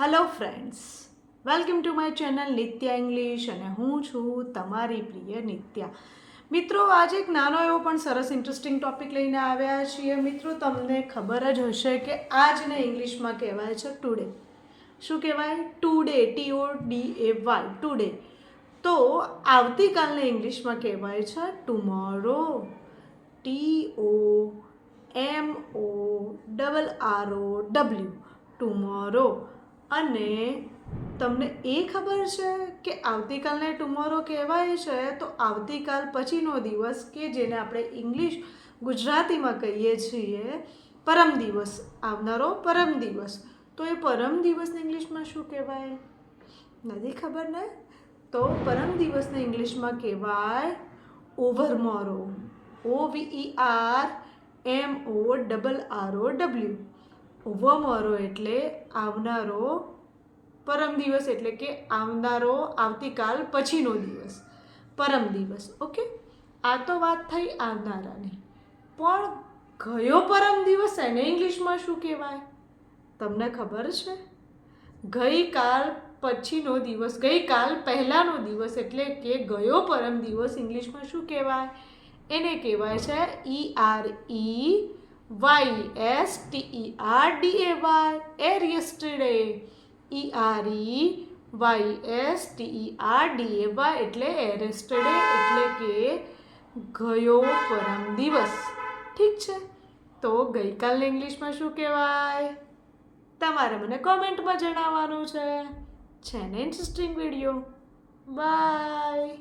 Hello friends welcome to my channel Nitya English અને હું છું તમારી પ્રિય નિત્યા. મિત્રો, આજે એક નાનો એવો પણ સરસ ઇન્ટરેસ્ટિંગ ટોપિક લઈને આવ્યા છીએ. મિત્રો, તમને ખબર જ હશે કે આજને ઇંગ્લિશમાં કહેવાય છે ટુડે શું કહેવાય? Today T O D A Y today તો આવતીકાલને ઇંગ્લિશમાં કહેવાય છે tomorrow T O M O double R O W tomorrow અને તમને એ ખબર છે કે આવતીકાલને ટુમોરો કહેવાય છે, તો આવતીકાલ પછીનો દિવસ કે જેને આપણે ઇંગ્લિશ ગુજરાતીમાં કહીએ છીએ, પરમ દિવસ. આવનારો પરમ દિવસ. તો એ પરમ દિવસને ઇંગ્લિશમાં શું કહેવાય? નથી ખબર ને? તો પરમ દિવસને ઇંગ્લિશમાં કહેવાય overmorrow O V R M O double R O W overmorrow એટલે આવનારો પરમ દિવસ એટલે કે આવનારો આવતીકાલ પછીનો દિવસ. પરમ દિવસ, ઓકે? આ તો વાત થઈ આવનારાની. પણ ગયો પરમ દિવસ એને ઇંગ્લિશમાં શું કહેવાય? તમને ખબર છે? ગઈકાલ પછીનો દિવસ, ગઈકાલ પહેલાંનો દિવસ એટલે કે ગયો પરમ દિવસ ઇંગ્લિશમાં શું કહેવાય? એને કહેવાય છે E R E Y S T E R D A Y ere yesterday E R E Y S T E R D A Y એટલે એરેસ્ટડે એટલે કે ગયો પરમ દિવસ. ઠીક છે? તો ગઈકાલને ઇંગ્લિશમાં શું કહેવાય? તમારે મને કોમેન્ટમાં જણાવવાનું છે. છે ને ઇન્ટરેસ્ટિંગ વીડિયો બાય